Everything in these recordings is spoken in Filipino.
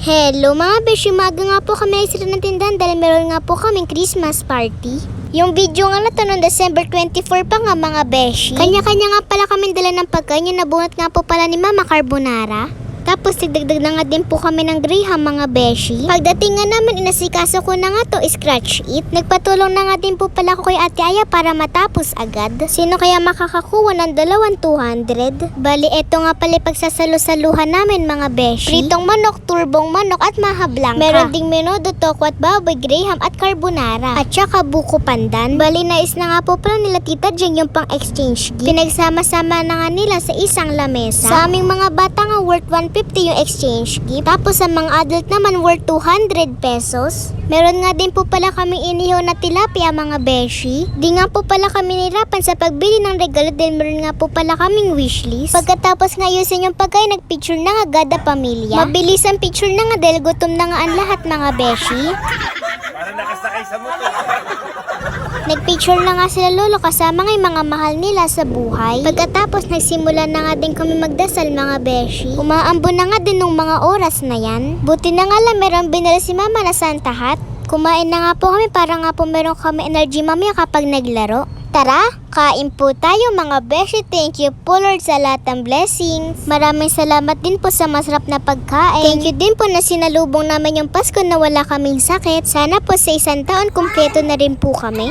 Hello mga beshi, maaga nga po kami nagsira ng tindahan dahil meron nga po kaming Christmas party. Yung video nga na noong December 24 pa nga mga beshi. Kanya-kanya nga pala kami dala ng pagkain yung nabunot nga po pala ni Mama Carbonara. Tapos tigdagdag na nga din po kami ng Graham mga beshi. Pagdating nga namin inasikaso ko na nga to scratch it. Nagpatulong na nga din po pala ko kay Ate Aya para matapos agad. Sino kaya makakakuha ng dalawang 200? Bali eto nga pala pagsasalo-saluhan namin mga beshi. Pritong manok, turbong manok at maha blanca. Meron ding menudo, toko at baboy, Graham at carbonara. At saka buko pandan. Bali nais na nga po pala nila Tita Jeng yung pang exchange gift. Pinagsama-sama na nga nila sa isang lamesa. Sa aming mga bata nga worth 150 yung exchange gift. Tapos sa mga adult naman worth 200 pesos. Meron nga din po pala kami inihaw na tilapia mga beshi. Di nga po pala kami nirapan sa pagbili ng regalo dahil meron nga po pala kaming wishlist. Pagkatapos nga yusin yung pagkain, nagpicture na nga gada pamilya. Mabilis ang picture na nga dahil gutom na nga ang lahat mga beshi. Para nakasakay sa motor. Nagpicture na nga sila lolo kasama yung mga mahal nila sa buhay. Pagkatapos nagsimula na nga din kami magdasal mga beshi. Umaambo na nga din nung mga oras na yan. Buti na nga lang meron binala si mama na Santa Hat. Kumain na nga po kami para nga po meron kami energy mamaya kapag naglaro. Tara, kain po tayo mga beshi. Thank you po Lord sa lahat ng blessings. Maraming salamat din po sa masarap na pagkain. Thank you din po na sinalubong namin yung Pasko na wala kaming sakit. Sana po sa isang taon kumpleto na rin po kami.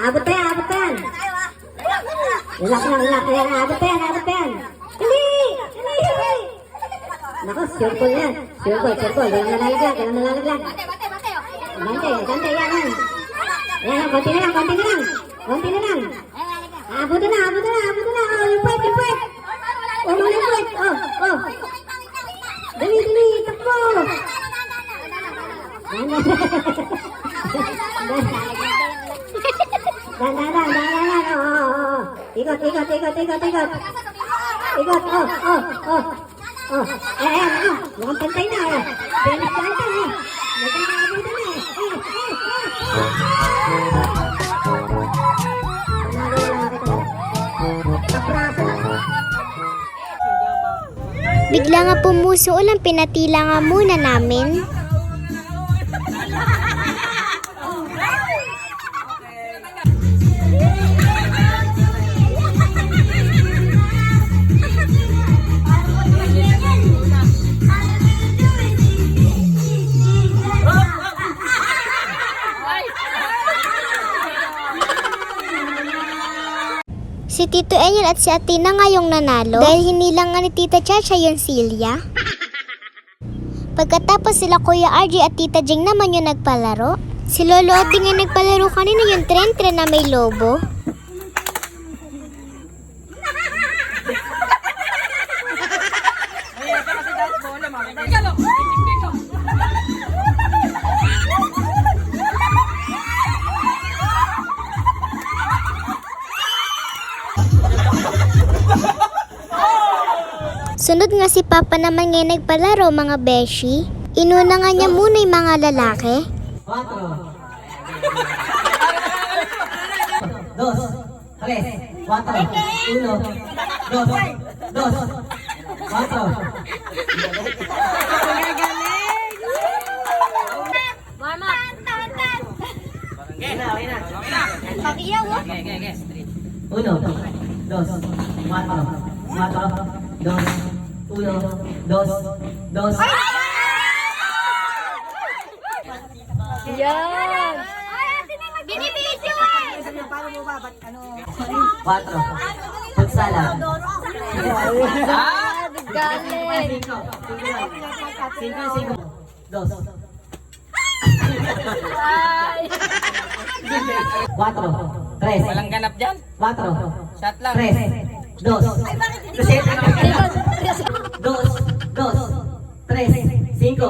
Abot pa yan, abot pa yan. Relax lang, relax. Yan, abot pa yan, abot pa yan. Dali! Dali! Nako, sure ball yan. Sure ball, sure ball. Walang nalalaglag, nalalaglag. Bante, bante, yan, yan. Yan, yan, konti na lang, konti na lang. Konti na lang. Abot na, abot na, abot na. Oh, yung puwet, yung puwet. Oh, yung puwet. Oh, oh. Dali, dali, takbo. Yan, yan. Ikot, ikot, ikot, ikot, ikot. Ikot, oh, oh, oh. Oh, eh, eh, ano, mukhang pantay na, eh. Finish na ito, eh. Nagkakabutan na, eh. Eh, eh, eh. Kita. Kapraso. Bigla nga pumuso ulang pinatila nga muna namin. Si Tito Enyel at si Atina nga yung nanalo dahil hinilang nga ni Tita Chacha yung silya. Pagkatapos sila Kuya RJ at Tita Jing naman yung nagpalaro. Si Lolo at nga nagpalaro kanina yung tren-tren na may lobo. Sunod nga si Papa naman ngayon nagpalaro mga beshi. Inuna nga niya muna yung mga lalaki. Cuatro. Dos. Tres. Cuatro. Uno. Dos. Dos. Cuatro. Uno. Dos. Cuatro. Cuatro. Dos. Uno. Dos. Dos. Binibidyo Cuatro. Putsala. Ah, galing. Cinco. Cinco, cinco. Dos. Cuatro. Tres. Walang ganap dyan. Cuatro. Shot lang. Tres. Dos. Kasi, dos. Dos. Tres. Cinco.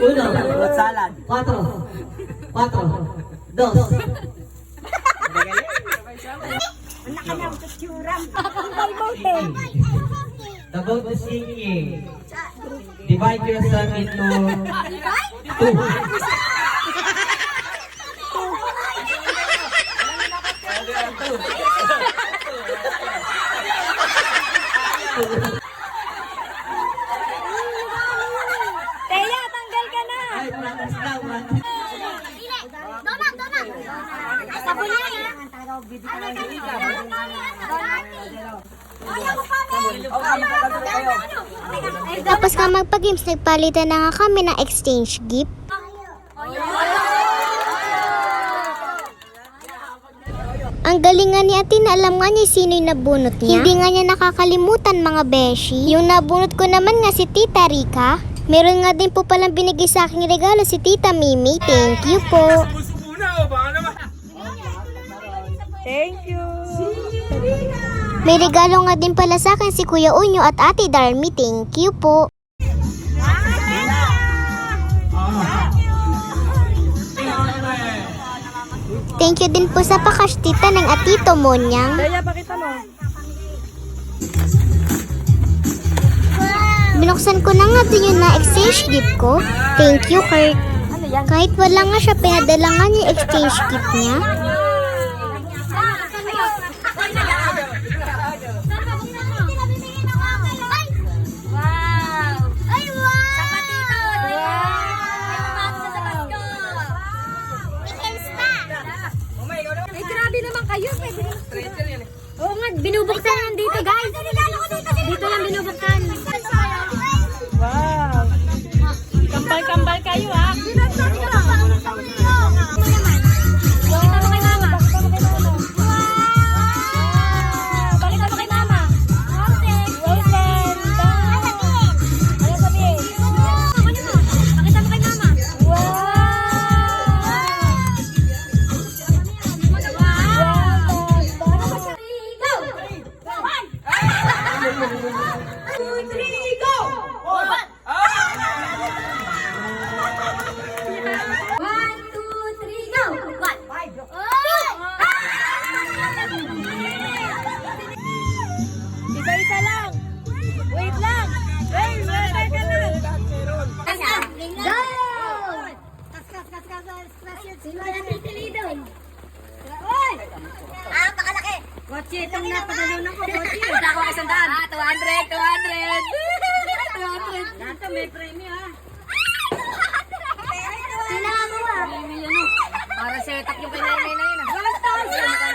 Uno. Salad. Cuatro. Cuatro. Dos. The boat is sinking. Divide yourself into two. Teya, tanggal ka na! Ay, practice lang. practice. Donut, donut! Sabon yan, ha? Tapos nga magpa-games, nagpalitan na nga kami ng exchange gift. Ang galing nga ni ate na alam nga niya sino yung nabunot niya. Hindi nga niya nakakalimutan mga beshi. Yung nabunot ko naman nga si Tita Rika. Meron nga din po palang binigay sa aking regalo si Tita Mimi. Thank you po. May regalo nga din pala sa akin si Kuya Unyo at Ate Darmy. Thank you po. Thank you din po sa pakastita ng Atito Monyang. Binuksan ko na nga din yung na-exchange gift ko. Thank you, Kurt. Kahit wala nga siya, pinadala nga niya exchange gift niya. Kayo. Pwede Oo nga, binubuksan yan dito, guys. Dito lang binubuksan. Itong napagalunan ko, kotse. Ito ako isang daan. Ah, 200, 200. 200. Dato, may premyo, ah. Sila ako, ah. Premyo, ano? Para set up yung kinainay na yun, ah. 1,000! 1,000!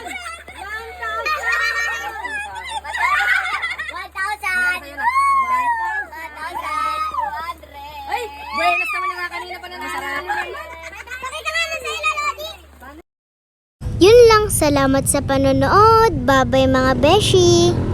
Salamat sa panonood. Bye-bye mga beshi!